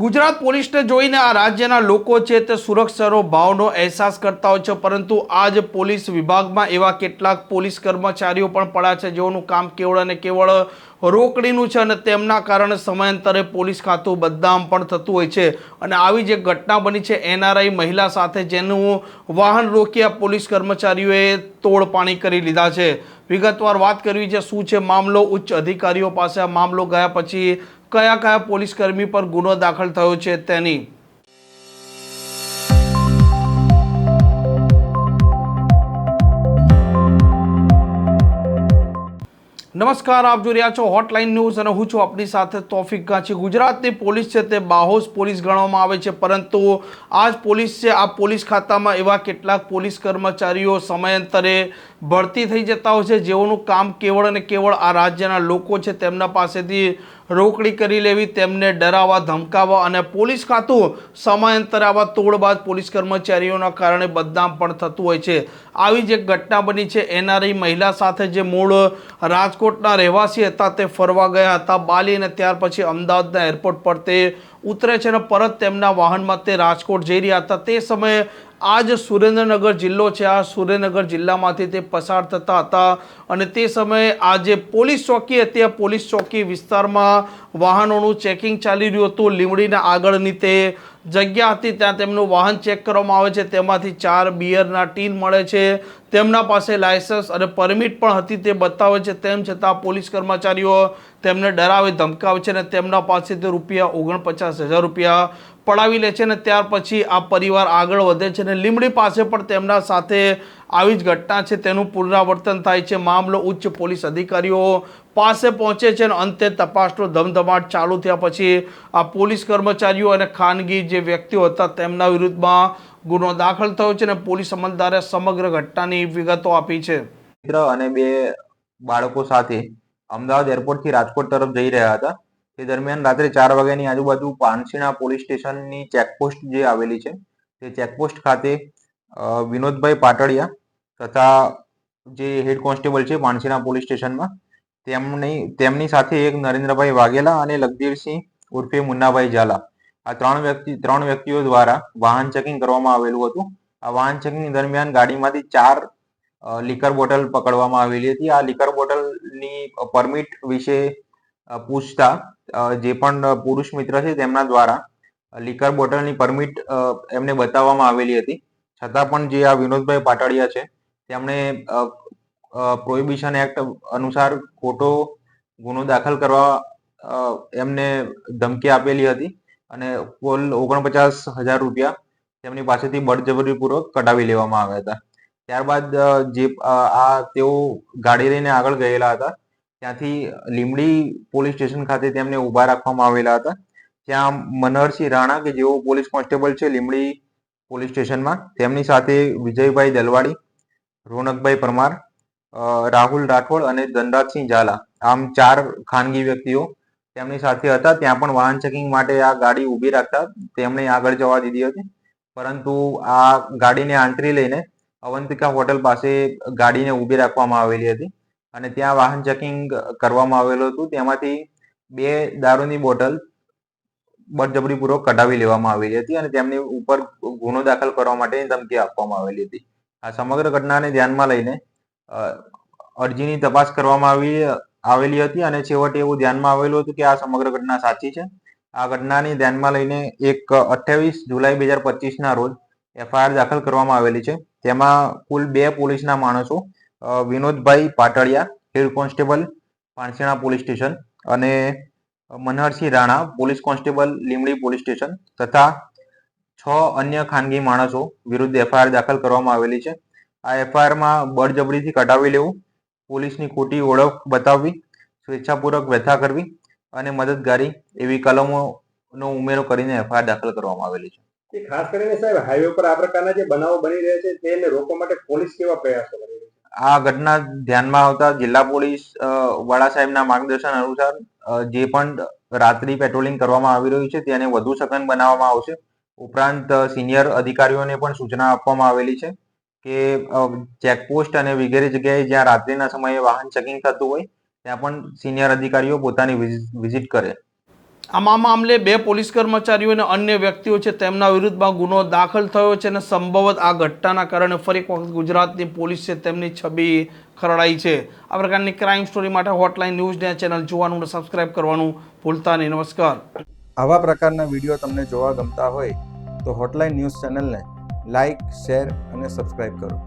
ગુજરાત પોલીસને જોઈને આ રાજ્યના લોકો છે તે સુરક્ષાનો ભાવનો અહેસાસ કરતા હોય છે, પરંતુ આજ પોલીસ વિભાગમાં એવા કેટલાક પોલીસ કર્મચારીઓ પણ પડ્યા છે, જેઓનું કામ કેવળ અને કેવળ રોકડીનું છે અને તેમના કારણે સમયાંતરે પોલીસ ખાતું બદનામ પણ થતું હોય છે. અને આવી જે ઘટના બની છે, એનઆરઆઈ મહિલા સાથે જેનું વાહન રોકી પોલીસ કર્મચારીઓએ તોડ પાણી કરી લીધા છે. વિગતવાર વાત કરવી છે, શું છે મામલો? ઉચ્ચ અધિકારીઓ પાસે આ મામલો ગયા પછી કયા કયા પોલીસ કર્મી પર ગુનો દાખલ થયો છે તેની નમસ્કાર, આપ જોઈ રહ્યા છો હોટલાઇન ન્યૂઝ અને હું છું આપની સાથે તોફિક ગાંચી. ગુજરાતની પોલીસ છે તે બાહોશ પોલીસ ગણવામાં આવે છે, પરંતુ આ જ પોલીસ છે, આ પોલીસ ખાતામાં એવા કેટલાક પોલીસ કર્મચારીઓ સમયાંતરે ભરતી થઈ જતા હોય છે. જેઓનું કામ કેવળ અને કેવળ આ રાજ્યના લોકો છે તેમના પાસેથી રોકડી કરી લેવી, તેમને ડરાવવા, ધમકાવવા અને પોલીસ ખાતું સમયાંતરે આવા તોડબાજ પોલીસ કર્મચારીઓના કારણે બદનામ પણ થતું હોય છે. આવી જ ઘટના બની છે. એનઆરઆઈ મહિલા સાથે જે મૂળ રાજકોટના રહેવાસી હતા, તે ફરવા ગયા હતા. બાલી અને ત્યાર પછી અમદાવાદના એરપોર્ટ પર તે ઉતરે છે અને પરત તેમના વાહનમાં તે રાજકોટ જઈ રહ્યા હતા. તે સમયે આ જ સુરેન્દ્રનગર જિલ્લો છે. આ સુરેન્દ્રનગર જિલ્લામાંથી તે પસાર થતા હતા અને તે સમયે આ જે પોલીસ ચોકી હતી. આ પોલીસ ચોકી વિસ્તારમાં વાહનોનું ચેકિંગ ચાલી રહ્યું હતું. લીમડીના આગળની તે જગ્યા હતી, ત્યાં તેમનું વાહન ચેક કરવામાં આવે છે. તેમાંથી ચાર બિયરના ટીન મળે છે. તેમના પાસે લાયસન્સ અને પરમિટ પણ હતી તે બતાવે છે. તેમ છતાં પોલીસ કર્મચારીઓ તેમને ડરાવે ધમકાવે છે અને તેમના પાસેથી રૂપિયા ઓગણપચાસ હજાર રૂપિયા પડાવી લે છે અને ત્યાર પછી આ પરિવાર આગળ વધે છે અને લીમડી પાસે પણ તેમના સાથે આવી જ ઘટના છે, તેનું પુનરાવર્તન થાય છે. મામલો ઉચ્ચ પોલીસ અધિકારીઓ પાસે પહોંચે છે અને અંતે તપાસનો ધમધમાટ ચાલુ થયા પછી આ પોલીસ કર્મચારીઓ અને ખાનગી જે વ્યક્તિઓ હતા, તેમના વિરુદ્ધમાં ગુનો દાખલ થયો છે અને પોલીસ અમલદારે સમગ્ર ઘટનાની વિગતો આપી છે. મિત્ર અને બે બાળકો સાથે અમદાવાદ એરપોર્ટથી રાજકોટ તરફ જઈ રહ્યા હતા. તે દરમિયાન રાત્રે ચાર વાગ્યાની આજુબાજુ પાનસીણા પોલીસ સ્ટેશનની ચેકપોસ્ટ જે આવેલી છે, તે ચેકપોસ્ટ ખાતે વિનોદભાઈ પાટડિયા તથા જે હેડ કોન્સ્ટેબલ છે માનસીના પોલીસ સ્ટેશનમાં, તેમની તેમની સાથે એક નરેન્દ્રભાઈ વાઘેલા અને લખદીરસિંહ ઉર્ફે મુન્નાભાઈ ઝાલા. આ ત્રણ વ્યક્તિ, ત્રણ વ્યક્તિઓ દ્વારા વાહન ચેકિંગ કરવામાં આવેલું હતું. આ વાહન ચેકિંગ દરમિયાન ગાડીમાંથી ચાર લીકર બોટલ પકડવામાં આવેલી હતી. આ લીકર બોટલની પરમિટ વિશે પૂછતા જે પણ પુરુષ મિત્ર છે તેમના દ્વારા લીકર બોટલની પરમિટ એમને બતાવવામાં આવેલી હતી. છતાં પણ જે આ વિનોદભાઈ પાટડિયા છે, તેમણે પ્રોહિબિશન એક્ટ અનુસાર ખોટો ગુનો દાખલ કરવા એમને ધમકી આપેલી હતી અને કુલ ઓગણપચાસ હજાર રૂપિયા તેમની પાસેથી બળજબરીપૂર્વક કઢાવી લેવામાં આવ્યા હતા. ત્યારબાદ જે આ તેઓ ગાડી લઈને આગળ ગયેલા હતા. ત્યાંથી લીમડી પોલીસ સ્ટેશન ખાતે તેમને ઊભા રાખવામાં આવેલા હતા. ત્યાં મનહરસિંહ રાણા કે જેઓ પોલીસ કોન્સ્ટેબલ છે લીમડી પોલીસ સ્ટેશનમાં. તેમની સાથે વિજયભાઈ દલવાડી, રોનકભાઈ પરમાર રાહુલ રાઠોડ અને ધનરાજસિંહ ઝાલા. આમ ચાર ખાનગી વ્યક્તિઓ તેમની સાથે હતા. ત્યાં પણ વાહન ચેકિંગ માટે આ ગાડી ઊભી રાખતા તેમણે આગળ જવા દીધી હતી. પરંતુ આ ગાડીને આંતરી લઈને અવંતિકા હોટલ પાસે ગાડીને ઊભી રાખવામાં આવેલી હતી અને ત્યાં વાહન ચેકિંગ કરવામાં આવેલું હતું. તેમાંથી બે દારૂની બોટલ બળજબરીપૂર્વક કઢાવી લેવામાં આવેલી હતી અને તેમની ઉપર ગુનો દાખલ કરવા માટેની ધમકી આપવામાં આવેલી હતી. આ સમગ્ર ઘટનાને ધ્યાનમાં લઈને અરજીની તપાસ કરવામાં આવી, આવેલી હતી અને છેવટે એવું ધ્યાનમાં આવેલું હતું કે આ સમગ્ર ઘટના સાચી છે. આ ઘટનાને ધ્યાનમાં લઈને એક અઠ્યાવીસ જુલાઈ બે હજાર પચીસના રોજ એફઆઈઆર દાખલ કરવામાં આવેલી છે. તેમાં કુલ બે પોલીસના માણસો Vinodbhai Patadiya head constable Pansena police station અને Manharsinh Rana police constable Limdi police station તથા છ અન્ય ખાનગી માણસો વિરુદ્ધ એફઆઈઆર દાખલ કરવામાં આવેલી છે. આ એફઆઈઆરમાં બળજબરીથી કઢાવી લેવું પોલીસની ખોટી ઓળખ બતાવવી સ્વેચ્છાપૂર્વક વ્યથા કરવી અને મદદગારી એવી કલમોનો ઉમેરો કરીને એફઆઈઆર દાખલ કરવામાં આવેલી છે. ખાસ કરીને સાહેબ હાઈવે પર આ પ્રકારના જે બનાવો બની રહ્યા છે તેને રોકવા માટે પોલીસ કેવા પ્રયાસો કરી રહી છે? આ ઘટના ધ્યાનમાં આવતા જિલ્લા પોલીસ વડા સાહેબના માર્ગદર્શન અનુસાર જે પણ રાત્રિ પેટ્રોલિંગ કરવામાં આવી રહ્યું છે તેને વધુ સઘન બનાવવામાં આવશે. ઉપરાંત સિનિયર અધિકારીઓને પણ સૂચના આપવામાં આવેલી છે કે ચેકપોસ્ટ અને વગેરે જગ્યાએ જ્યાં રાત્રિના સમયે વાહન ચેકિંગ થતું હોય, ત્યાં પણ સિનિયર અધિકારીઓ પોતાની વિઝિટ કરે. આમાં મામલે બે પોલીસ કર્મચારીઓ અને અન્ય વ્યક્તિઓ છે તેમના વિરુદ્ધમાં ગુનો દાખલ થયો છે અને સંભવત આ ઘટનાના કારણે ફરી એક વખત ગુજરાતની પોલીસ છે તેમની છબી ખરડાઈ છે. આ પ્રકારની ક્રાઇમ સ્ટોરી માટે હોટલાઇન ન્યૂઝને ચેનલ જોવાનું અને સબસ્ક્રાઇબ કરવાનું ભૂલતા નહીં. નમસ્કાર. આવા પ્રકારના વીડિયો તમને જોવા ગમતા હોય તો હોટલાઇન ન્યૂઝ ચેનલને લાઇક શેર અને સબસ્ક્રાઇબ કરો.